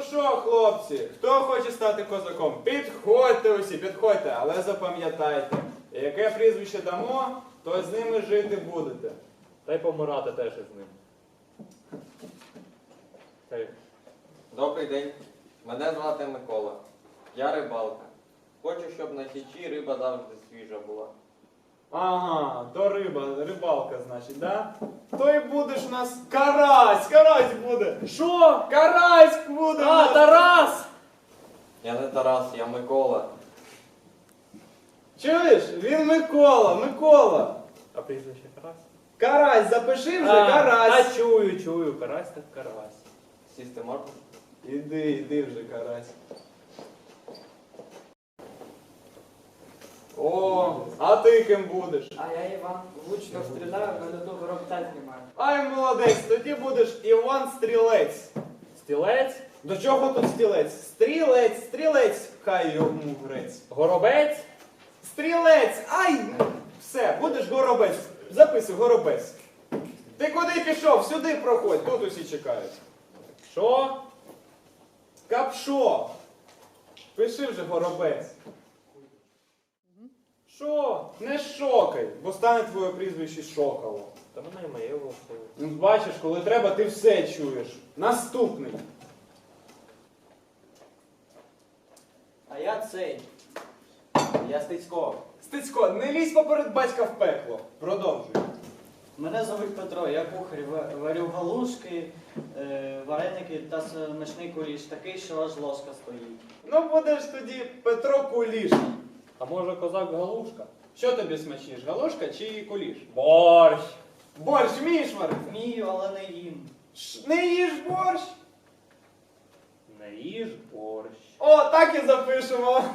що, хлопці, хто хоче стати козаком? Підходьте усі, підходьте, але запам'ятайте, яке прізвище дамо, то з ними жити будете. Та й помирати теж із ним. Та Добрий день. Мене звати Микола. Я рибалка. Хочу, щоб на січі риба завжди свіжа була. Ага, то риба, рибалка, значить, да? То й будеш у нас карась, карась буде. Що? Карась буде. А. Тарас! Я не Тарас, я Микола. Чуєш? Він Микола, Микола. А прізвище Карась? Карась, запиши вже, А, карась. Та чую, чую, карась так карась. Сісти можна? Іди, іди вже, карась. О, а ти ким будеш? А я Іван влучно стріляю, але до горобця знімаю. Ай, молодець, тоді будеш Іван Стрілець. Стілець, До чого тут стілець? Стрілець, стрілець, хай йому грець. горобець, Стрілець! Ай! Все, будеш горобець. Записуй, горобець. Ти куди пішов? Сюди проходь, тут усі чекають. що? Капшо! Пиши вже горобець. Що? Не шокай, бо стане твоє прізвище шокало. Та мене і моє влаштовує. Ну, бачиш, коли треба, ти все чуєш. Наступний. А я цей. Я Стецько. Стецько, не лізь поперед батька в пекло. Продовжуй. Мене звуть Петро, я кухар, ва- варю галушки, е, вареники та смачний куліш, такий, що аж ложка стоїть. Ну, будеш тоді Петро Куліш. А може козак Галушка? Що тобі смачніш, галушка чи куліш? Борщ! Борщ вмієш варити? Вмію, але не їм. Ш- Не їж борщ? Не їж борщ. О, так і запишемо.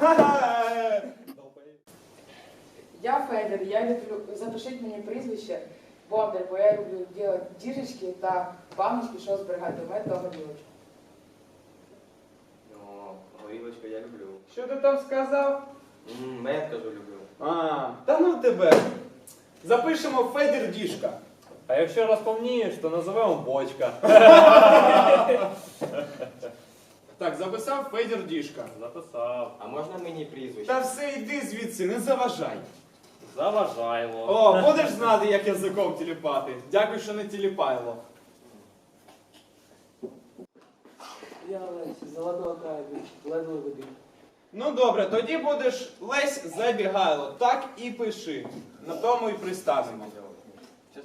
Я Федір, я люблю, запишіть мені прізвище Бондар, бо я люблю робити діжечки та баночки, що зберігати мед та горілочку. Ну, горілочку я люблю. Що ти там сказав? М, Мед кажу люблю. А, та ну тебе. Запишемо Федір Дішка. А якщо розповнієш, то називемо бочка. Так, записав Федір Дішка. Записав. А можна мені прізвище? Та все йди звідси, не заважай. Заважайло. О, будеш знати, як язиком тіліпати. Дякую, що не тіліпайло. Я Олесь, золотого краю, ледве води. Ну добре, тоді будеш Лесь Забігайло. Так і пиши. На тому і приставимо. Що?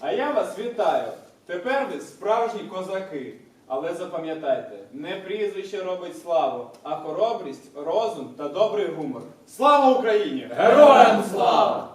А я вас вітаю. Тепер ви справжні козаки. Але запам'ятайте, не прізвище робить славу, а хоробрість, розум та добрий гумор. Слава Україні! Героям слава!